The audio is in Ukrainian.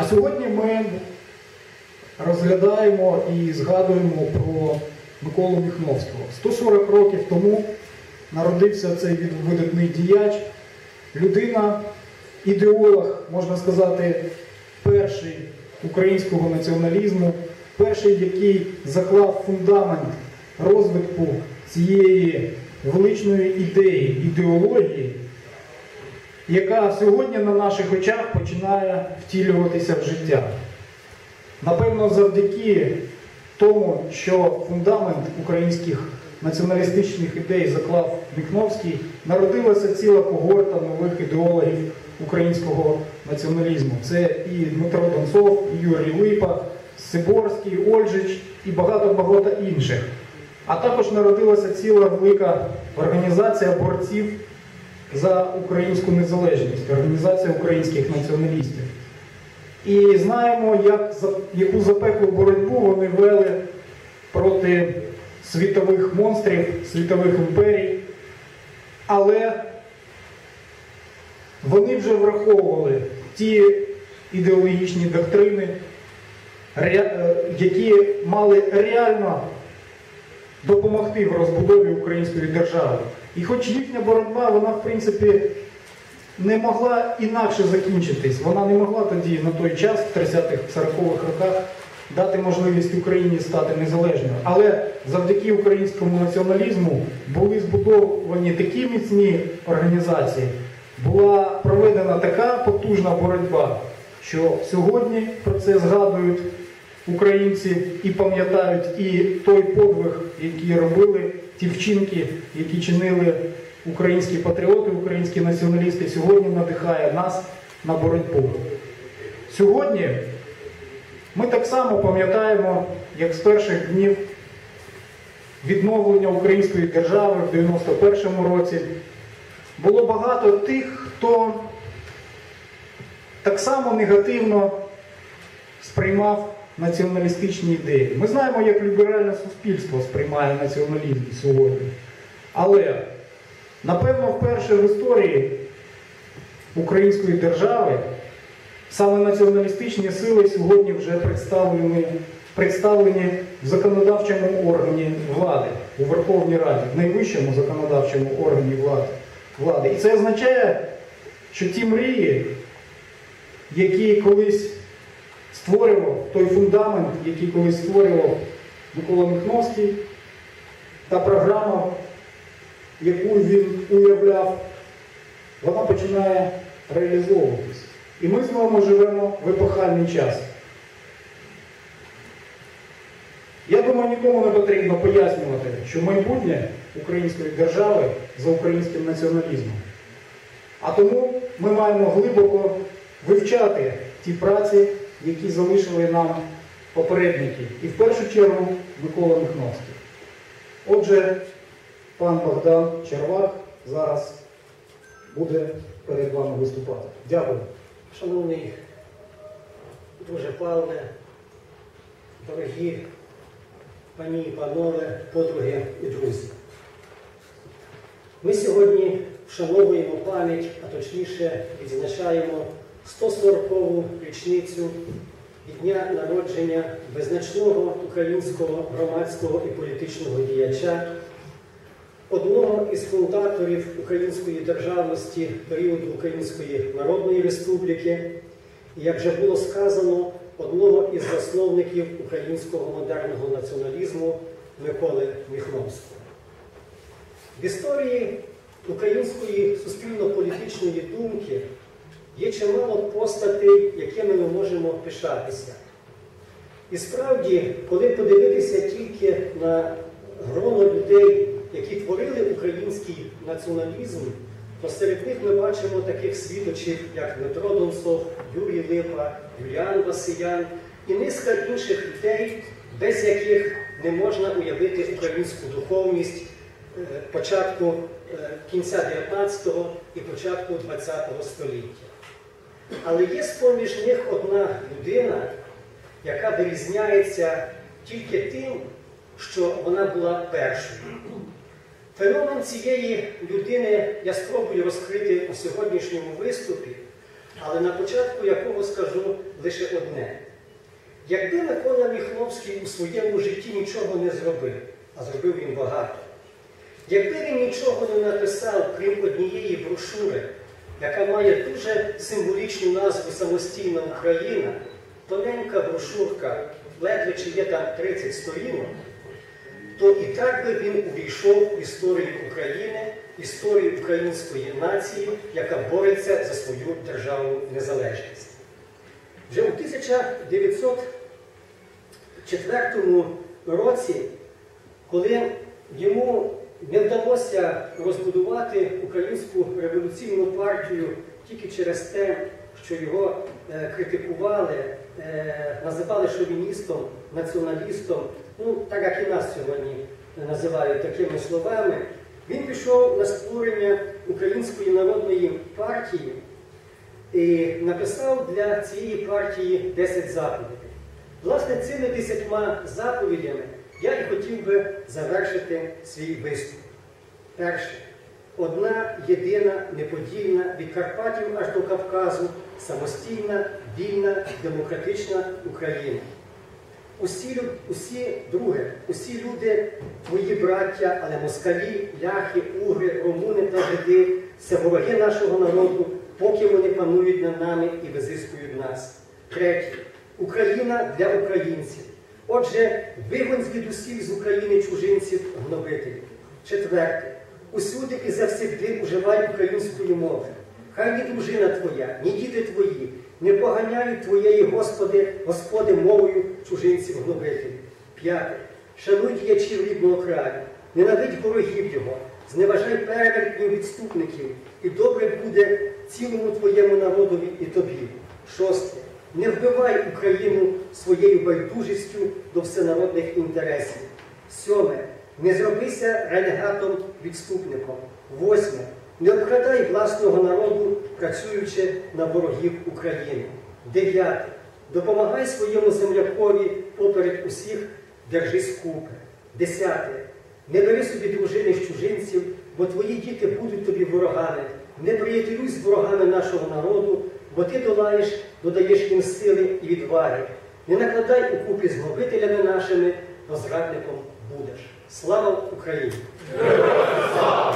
А сьогодні ми розглядаємо і згадуємо про Миколу Міхновського. 140 років тому народився цей видатний діяч, людина, ідеолог, можна сказати, перший українського націоналізму, перший, який заклав фундамент розвитку цієї величної ідеї, ідеології, яка сьогодні на наших очах починає втілюватися в життя. Напевно, завдяки тому, що фундамент українських націоналістичних ідей заклав Міхновський, народилася ціла когорта нових ідеологів українського націоналізму. Це і Дмитро Донцов, і Юрій Липа, Сиборський, Ольжич і багато-багато інших. А також народилася ціла велика організація борців за українську незалежність, організація українських націоналістів. І знаємо, як, яку запеклу боротьбу вони вели проти світових монстрів, світових імперій. Але вони вже враховували ті ідеологічні доктрини, які мали реально допомогти в розбудові української держави. І хоч їхня боротьба, вона, в принципі, не могла інакше закінчитись. Вона не могла тоді на той час, в 30-х-40-х роках, дати можливість Україні стати незалежною. Але завдяки українському націоналізму були збудовані такі міцні організації, була проведена така потужна боротьба, що сьогодні про це згадують українці і пам'ятають і той подвиг, який робили, ті вчинки, які чинили українські патріоти, українські націоналісти, сьогодні надихає нас на боротьбу. Сьогодні ми так само пам'ятаємо, як з перших днів відновлення української держави в 91-му році було багато тих, хто так само негативно сприймав націоналістичні ідеї. Ми знаємо, як ліберальне суспільство сприймає націоналізм сьогодні. Але, напевно, вперше в історії української держави саме націоналістичні сили сьогодні вже представлені, представлені в законодавчому органі влади, у Верховній Раді, в найвищому законодавчому органі влади. влади. І це означає, що ті мрії, які колись створював той фундамент, який колись створював Микола Михновський, та програма, яку він уявляв, вона починає реалізовуватись. І ми з вами живемо в епохальний час. Я думаю, нікому не потрібно пояснювати, що майбутнє української держави за українським націоналізмом. А тому ми маємо глибоко вивчати ті праці, які залишили нам попередники. І в першу чергу Микола Михновський. Отже, пан Богдан Червак зараз буде перед вами виступати. Дякую. Шановний друже Павле, дорогі пані і панове, подруги і друзі. Ми сьогодні вшановуємо пам'ять, а точніше відзначаємо 140-ту річницю дня народження визначного українського громадського і політичного діяча, одного із фундаторів української державності періоду Української Народної Республіки, і, як вже було сказано, одного із засновників українського модерного націоналізму Миколи Міхновського. В історії української суспільно-політичної думки є чимало постатей, якими ми можемо пишатися. І справді, коли подивитися тільки на гроно людей, які творили український націоналізм, то серед них ми бачимо таких свідочів, як Дмитро Донцов, Юрій Липа, Юліан Васиян і низка інших людей, без яких не можна уявити українську духовність е, початку е, кінця 19-го і початку 20-го століття. Але є з-поміж них одна людина, яка вирізняється тільки тим, що вона була першою. Феномен цієї людини я спробую розкрити у сьогоднішньому виступі, але на початку якого скажу лише одне. Якби Микола Міхновський у своєму житті нічого не зробив, а зробив він багато, якби він нічого не написав, крім однієї брошури, яка має дуже символічну назву Самостійна Україна, тоненька брошурка, ледве чи є там 30 сторінок, то і так би він увійшов в історію України, історію української нації, яка бореться за свою державну незалежність. Вже у 1904 році, коли йому не вдалося розбудувати українську революційну партію тільки через те, що його е, критикували, е, називали шовіністом, націоналістом, ну так як і нас сьогодні називають такими словами, він пішов на створення Української народної партії і написав для цієї партії 10 заповідей. Власне, цими десятьма заповідями я і хотів би завершити свій виступ. Перше. Одна єдина, неподільна від Карпатів аж до Кавказу, самостійна, вільна, демократична Україна. Усі, усі, друге, усі люди, твої браття, але москалі, ляхи, угри, румуни та жиди це вороги нашого народу, поки вони панують над нами і визискують нас. Третє. Україна для українців. Отже, вигонь звідусіль з України чужинців гнобителів. Четверте. Усюди і завсігди уживай української мови. Хай ні дружина твоя, ні діти твої не поганяють твоєї Господи, Господи мовою чужинців гнобителів. П'яте. Шануй діячів рідного краю, ненавидь ворогів його, зневажай перевертнів відступників, і добре буде цілому твоєму народові і тобі. Шосте. Не вбивай Україну своєю байдужістю до всенародних інтересів. Сьоме. Не зробися ренегатом відступником. Восьме. Не обкрадай власного народу, працюючи на ворогів України. Дев'яте. Допомагай своєму землякові поперед усіх, держись купи. Десяте. Не бери собі дружини з чужинців, бо твої діти будуть тобі ворогами. Не приятелюй з ворогами нашого народу, бо ти долаєш, додаєш їм сили і відваги. Не накладай у купі з гнобителями нашими, бо зрадником будеш. Слава Україні! Слава!